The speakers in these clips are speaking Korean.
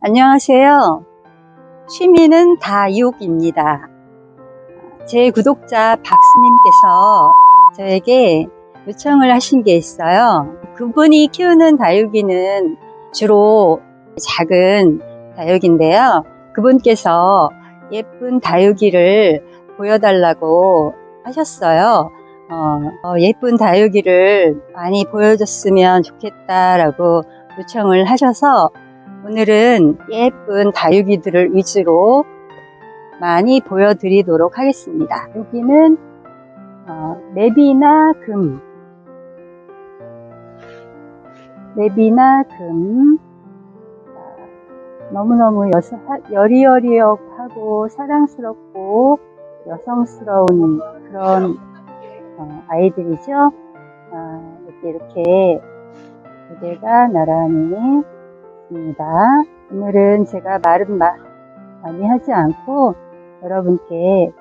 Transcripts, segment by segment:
안녕하세요. 취미는 다육입니다. 제 구독자 박스님께서 저에게 요청을 하신 게 있어요. 그분이 키우는 다육이는 주로 작은 다육인데요. 그분께서 예쁜 다육이를 보여달라고 하셨어요. 어, 어, 예쁜 다육이를 많이 보여줬으면 좋겠다라고 요청을 하셔서 오늘은 예쁜 다육이들을 위주로 많이 보여드리도록 하겠습니다. 여기는 어, 맵이나 금, 맵이나 금, 어, 너무너무 여서, 여리여리하고 사랑스럽고 여성스러운 그런 어, 아이들이죠. 어, 이렇게 이렇게 두 개가 나란히 있습니다. 오늘은 제가 말은 마, 많이 하지 않고 여러분께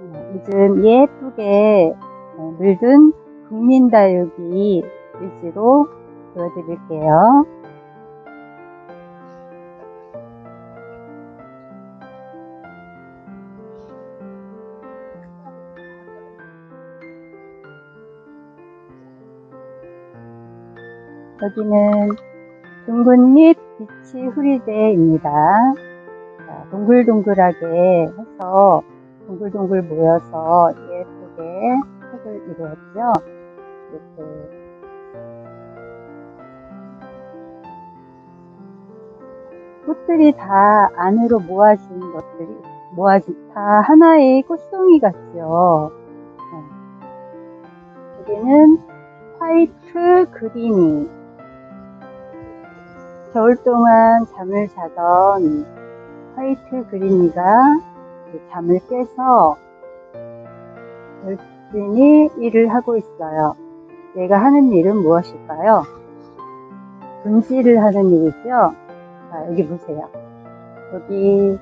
어, 요즘 예쁘게 어, 물든 국민다육이 위주로 보여드릴게요. 여기는 둥근잎 빛이 후리대입니다. 자, 동글동글하게 해서 동글동글 모여서 예쁘게 색을 이루었죠. 이렇게 꽃들이 다 안으로 모아진 것들이 모아진 다 하나의 꽃송이 같죠. 네. 여기는 화이트 그린이 겨울 동안 잠을 자던 화이트 그린이가 잠을 깨서 열심히 일을 하고 있어요. 얘가 하는 일은 무엇일까요? 분질을 하는 일이죠. 자, 여기 보세요. 여기,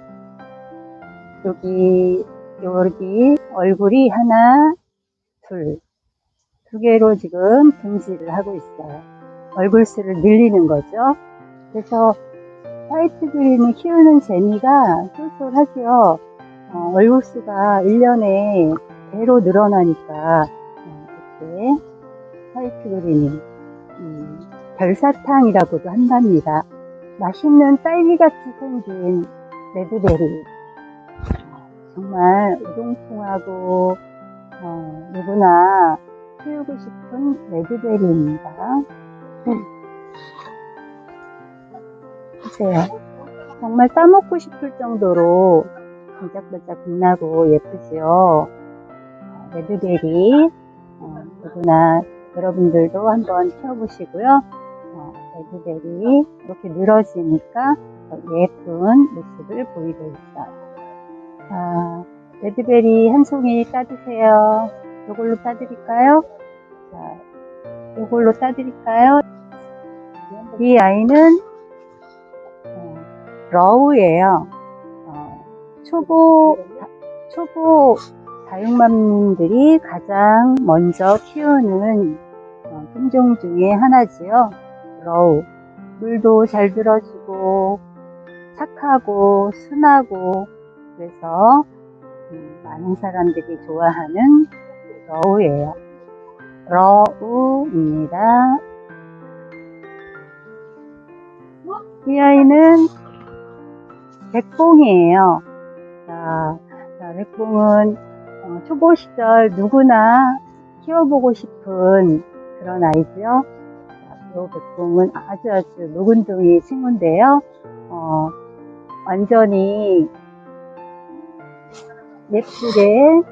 여기, 여기 얼굴이 하나, 둘, 두 개로 지금 분질을 하고 있어요. 얼굴 수를 늘리는 거죠. 그래서 화이트 그린을 키우는 재미가 쏠쏠하죠. 어, 얼굴 수가 1년에 배로 늘어나니까 어, 이렇게 화이트 그린이 음, 별사탕이라고도 한답니다. 맛있는 딸기같이 생긴 레드베리 어, 정말 우동통하고 어, 누구나 키우고 싶은 레드베리입니다. 보세요. 정말 따먹고 싶을 정도로 반짝반짝 빛나고 예쁘죠. 레드베리 어, 누구나 여러분들도 한번 키워보시고요. 어, 레드베리 이렇게 늘어지니까 예쁜 모습을 보이고 있어요. 자, 레드베리 한 송이 따드세요. 이걸로 따드릴까요? 자, 이걸로 따드릴까요? 이 아이는 러우예요. 어, 초보 초보 다육맘들이 가장 먼저 키우는 어, 품종 중에 하나지요. 러우. 물도 잘 들어주고 착하고 순하고 그래서 음, 많은 사람들이 좋아하는 러우예요. 러우입니다. 이 아이는 백봉이에요. 자, 자 백봉은 어, 초보 시절 누구나 키워보고 싶은 그런 아이죠. 이 백봉은 아주 아주 묵은둥이 친구인데요. 어, 완전히 예쁘게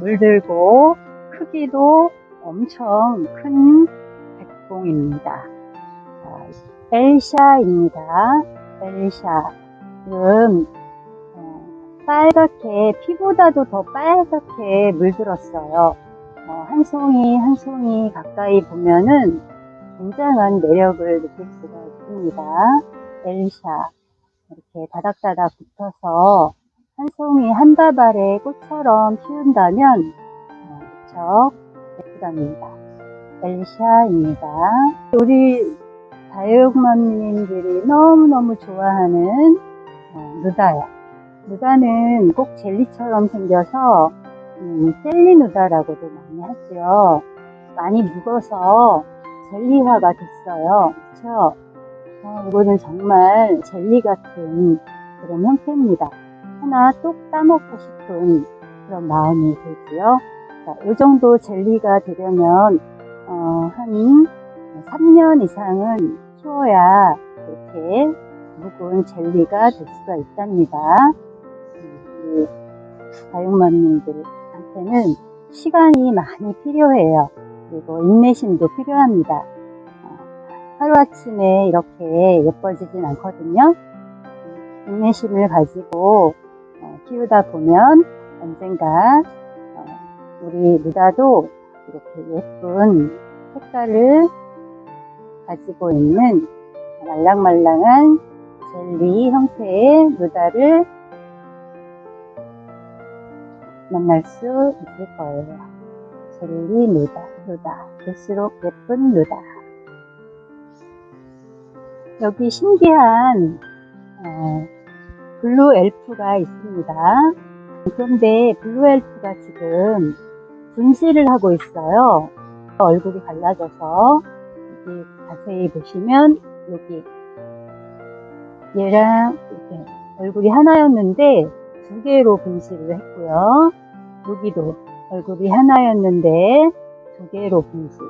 물들고 크기도 엄청 큰 백봉입니다. 엘샤입니다. 엘샤. 지금 어, 빨갛게 피보다도 더 빨갛게 물들었어요. 어, 한 송이 한 송이 가까이 보면은 굉장한 매력을 느낄 수가 있습니다. 엘샤 이렇게 다닥다닥 붙어서 한 송이 한 다발의 꽃처럼 피운다면 어, 무척 예쁘답니다. 엘샤입니다. 우리 다육맘님들이 너무너무 좋아하는 어, 누다요. 누다는 꼭 젤리처럼 생겨서 음, 젤리 누다라고도 많이 하죠. 많이 묵어서 젤리화가 됐어요. 그렇죠? 어, 이거는 정말 젤리 같은 그런 형태입니다. 하나 똑 따먹고 싶은 그런 마음이 들고요. 자, 이 정도 젤리가 되려면 어, 한 3년 이상은 키워야 이렇게 묵은 젤리가 될 수가 있답니다. 음, 이 다육맘님들한테는 시간이 많이 필요해요. 그리고 인내심도 필요합니다. 어, 하루아침에 이렇게 예뻐지진 않거든요. 인내심을 가지고 어, 키우다 보면 언젠가 어, 우리 누다도 이렇게 예쁜 색깔을 가지고 있는 말랑말랑한 젤리 형태의 누다를 만날 수 있을 거예요. 젤리 누다, 누다. 볼수록 예쁜 누다. 여기 신기한 어, 블루 엘프가 있습니다. 그런데 블루 엘프가 지금 분실을 하고 있어요. 얼굴이 갈라져서 여기 자세히 보시면 여기 얘랑 이렇게 얼굴이 하나였는데 두 개로 분실을 했고요. 여기도 얼굴이 하나였는데 두 개로 분실.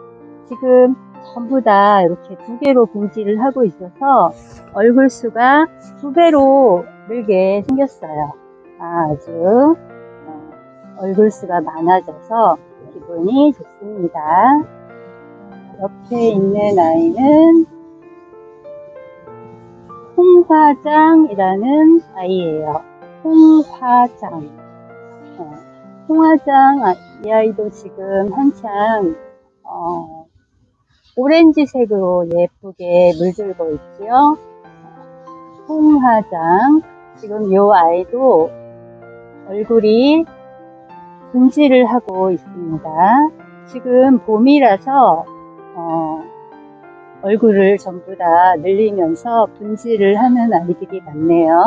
지금 전부 다 이렇게 두 개로 분실을 하고 있어서 얼굴 수가 두 배로 늘게 생겼어요. 아주 어, 얼굴 수가 많아져서 기분이 좋습니다. 옆에 있는 아이는 홍화장이라는 아이예요. 홍화장. 어, 홍화장 아, 이 아이도 지금 한창 어, 오렌지색으로 예쁘게 물들고 있지요. 홍화장. 지금 이 아이도 얼굴이 분질을 하고 있습니다. 지금 봄이라서 어, 얼굴을 전부 다 늘리면서 분질을 하는 아이들이 많네요.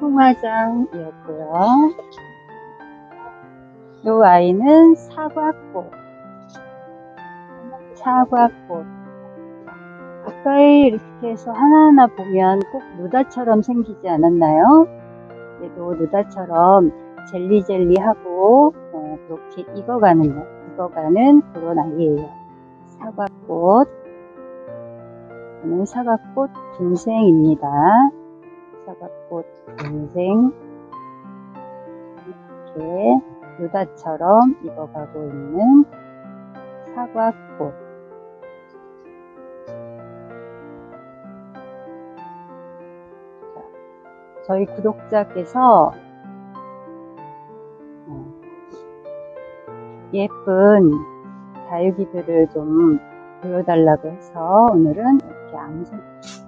홍화장이었고요. 이 아이는 사과꽃. 사과꽃. 가까이 이렇게 해서 하나하나 보면 꼭 누다처럼 생기지 않았나요? 얘도 누다처럼 젤리젤리하고 어, 그렇게 익어가는 거, 익어가는 그런 아이예요. 사과 꽃. 저는 사과꽃 군생입니다. 사과꽃 군생. 이렇게 누다처럼 익어가고 있는 사과꽃. 자, 저희 구독자께서 어, 예쁜 다육이들을 좀 보여달라고 해서 오늘은 이렇게 아무 생-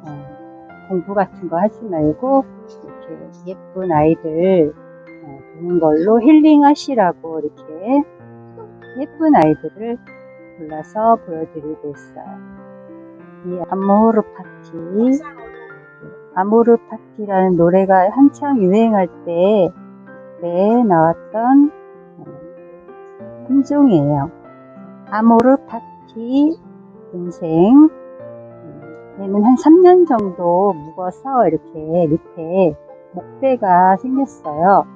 어, 공부 같은 거 하지 말고 이렇게 예쁜 아이들 어, 보는 걸로 힐링 하시라고 이렇게 예쁜 아이들을 골라서 보여드리고 있어요. 이 아모르 파티, 아모르 파티라는 노래가 한창 유행할 때 그때 나왔던 어, 품종이에요. 아모르 파티 인생 얘는 한 3년 정도 묵어서 이렇게 밑에 목대가 생겼어요.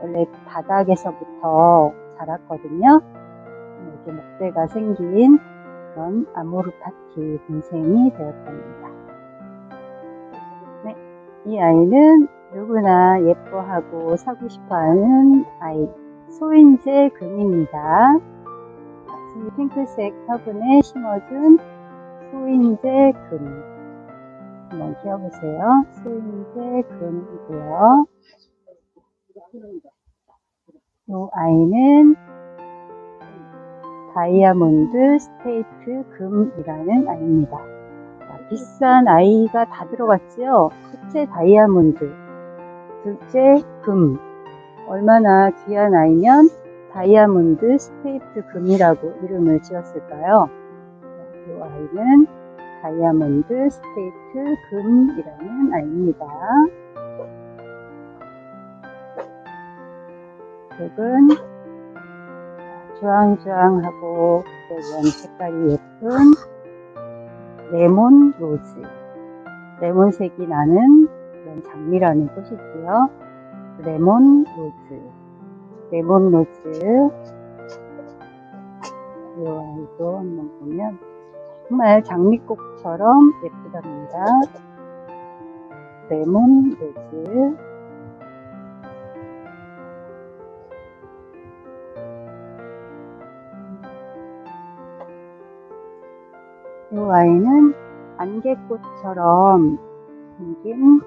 원래 바닥에서부터 자랐거든요. 이렇게 목대가 생긴 그런 아모르 파티 인생이 되었답니다. 네, 이 아이는 누구나 예뻐하고 사고 싶어하는 아이 소인재 금입니다. 핑크색 화분에 심어준 소인재 금. 한번 키워보세요. 소인재 금이고요. 이 아이는 다이아몬드 스테이트 금이라는 아이입니다. 자, 비싼 아이가 다 들어갔지요. 첫째 다이아몬드, 둘째 금. 얼마나 귀한 아이면 다이아몬드 스테이트 금이라고 이름을 지었을까요? 이 아이는 다이아몬드 스테이트 금이라는 아이입니다. 이쪽은 주황주황하고 이런 색깔이 예쁜 레몬 로즈. 레몬색이 나는 장미라는 꽃이지요. 레몬 로즈. 레몬 로즈. 이 아이도 한번 보면 정말 장미꽃처럼 예쁘답니다. 레몬 로즈. 이 아이는 안개꽃처럼 생긴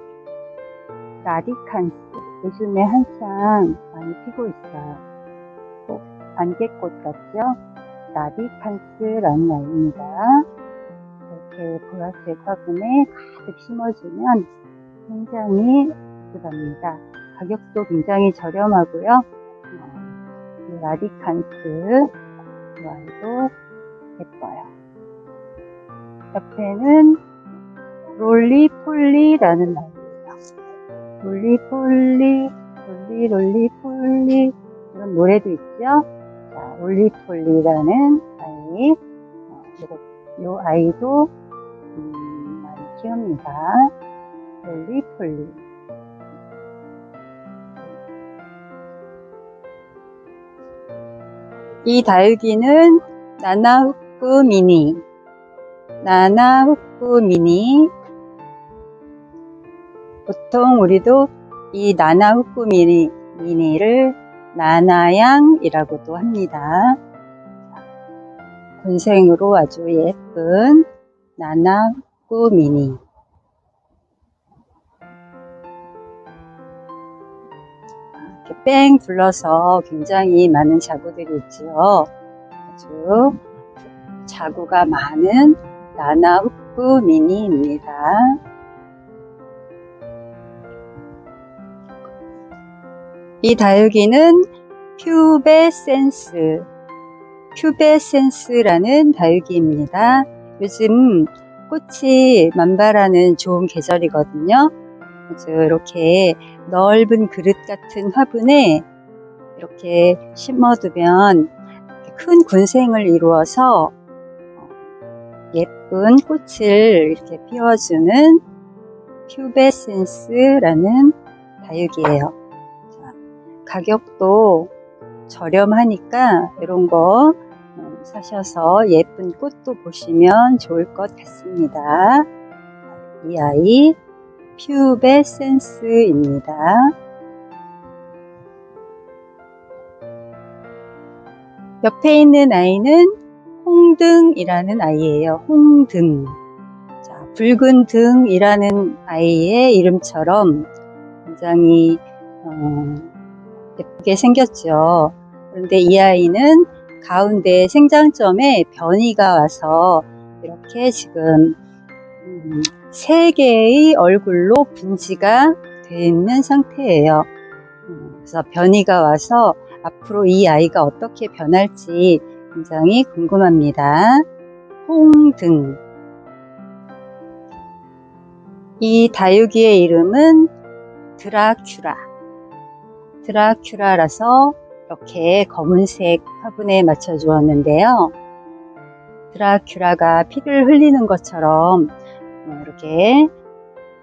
라디칸스. 요즘에 한창 많이 피고 있어요. 꼭 안개꽃 같죠? 라디칸스라는 아이입니다. 이렇게 보라색 화분에 가득 심어주면 굉장히 예쁘답니다. 가격도 굉장히 저렴하고요. 어, 이 라디칸스 이 아이도 예뻐요. 옆에는 롤리폴리라는 아이예요. 롤리 폴리, 롤리, 롤리 폴리 이런 노래도 있죠. 자, 롤리 폴리라는 아이, 어, 요거, 요 아이도 음, 많이 키웁니다. 롤리 폴리. 이 다육이는 나나후쿠 미니. 나나후쿠 미니. 보통 우리도 이 나나후쿠 미니, 미니를 나나양이라고도 합니다. 군생으로 아주 예쁜 나나후쿠 미니. 이렇게 뺑 둘러서 굉장히 많은 자구들이 있죠. 아주 자구가 많은 나나후쿠 미니입니다. 이 다육이는 퓨베센스, 퓨베센스라는 다육이입니다. 요즘 꽃이 만발하는 좋은 계절이거든요. 그래서 이렇게 넓은 그릇 같은 화분에 이렇게 심어두면 큰 군생을 이루어서 예쁜 꽃을 이렇게 피워주는 퓨베센스라는 다육이에요. 가격도 저렴하니까 이런 거 음, 사셔서 예쁜 꽃도 보시면 좋을 것 같습니다. 이 아이 퓨베 센스입니다. 옆에 있는 아이는 홍등이라는 아이예요. 홍등. 자, 붉은 등이라는 아이의 이름처럼 굉장히 어, 예쁘게 생겼죠. 그런데 이 아이는 가운데 생장점에 변이가 와서 이렇게 지금 음, 세 개의 얼굴로 분지가 되어 있는 상태예요. 음, 그래서 변이가 와서 앞으로 이 아이가 어떻게 변할지 굉장히 궁금합니다. 홍등. 이 다육이의 이름은 드라큐라. 드라큐라라서 이렇게 검은색 화분에 맞춰 주었는데요. 드라큐라가 피를 흘리는 것처럼 이렇게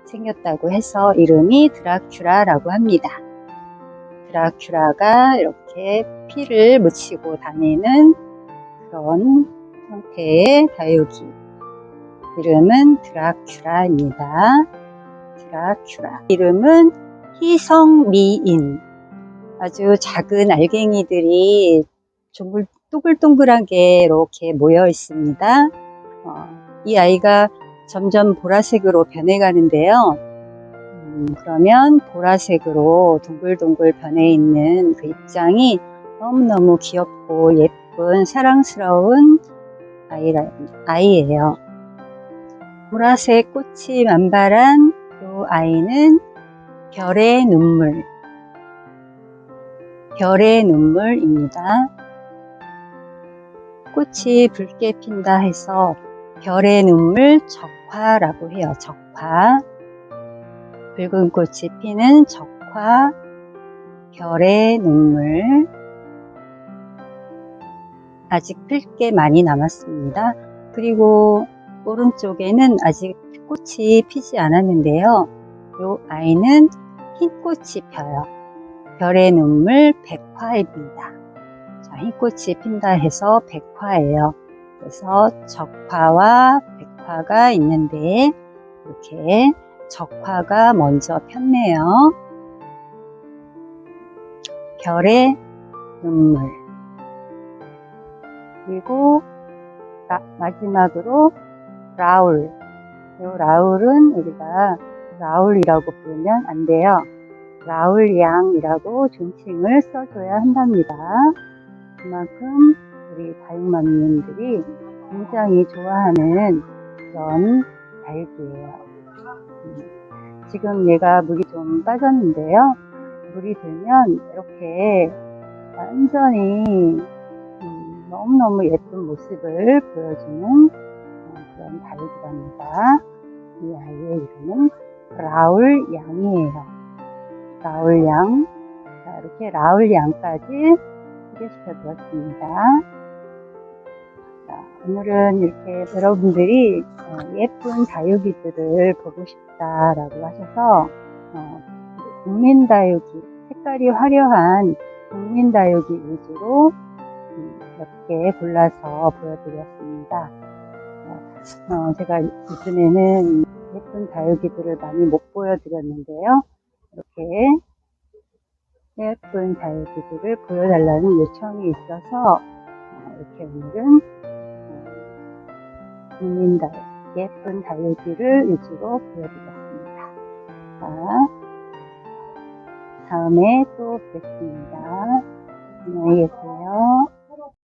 생겼다고 해서 이름이 드라큐라라고 합니다. 드라큐라가 이렇게 피를 묻히고 다니는 그런 형태의 다육이. 이름은 드라큐라입니다. 드라큐라. 이름은 희성미인. 아주 작은 알갱이들이 동글, 동글동글하게 이렇게 모여 있습니다. 어, 이 아이가 점점 보라색으로 변해가는데요. 음, 그러면 보라색으로 동글동글 변해 있는 그 입장이 너무너무 귀엽고 예쁜 사랑스러운 아이라, 아이예요. 보라색 꽃이 만발한 이 아이는 별의 눈물, 별의 눈물입니다. 꽃이 붉게 핀다 해서 별의 눈물 적화라고 해요. 적화. 붉은 꽃이 피는 적화, 별의 눈물. 아직 필 게 많이 남았습니다. 그리고 오른쪽에는 아직 꽃이 피지 않았는데요. 이 아이는 흰 꽃이 펴요. 별의 눈물 백화입니다. 자, 흰 꽃이 핀다 해서 백화예요. 그래서 적화와 백화가 있는데 이렇게 적화가 먼저 폈네요. 별의 눈물. 그리고 라- 마지막으로 라울. 이 라울은 우리가 라울이라고 부르면 안 돼요. 라울 양이라고 존칭을 써줘야 한답니다. 그만큼 우리 다육맘님들이 굉장히 좋아하는 그런 다육이에요. 음, 지금 얘가 물이 좀 빠졌는데요. 물이 들면 이렇게 완전히 음, 너무너무 예쁜 모습을 보여주는 어, 그런 다육이랍니다. 이 아이의 이름은 라울 양이에요. 라울 양. 자, 이렇게 라울 양까지 소개시켜 드렸습니다. 자, 오늘은 이렇게 여러분들이 어, 예쁜 다육이들을 보고 싶다라고 하셔서 어, 국민다육이 색깔이 화려한 국민다육이 위주로 음, 몇개 골라서 보여드렸습니다. 어, 제가 요즘에는 예쁜 다육이들을 많이 못 보여드렸는데요. 이렇게 예쁜 다육이들을 보여달라는 요청이 있어서 어, 이렇게 오늘은 어, 국민다육, 예쁜 다육이를 위주로 보여드렸습니다. 자, 다음에 또 뵙겠습니다. 안녕히 계세요.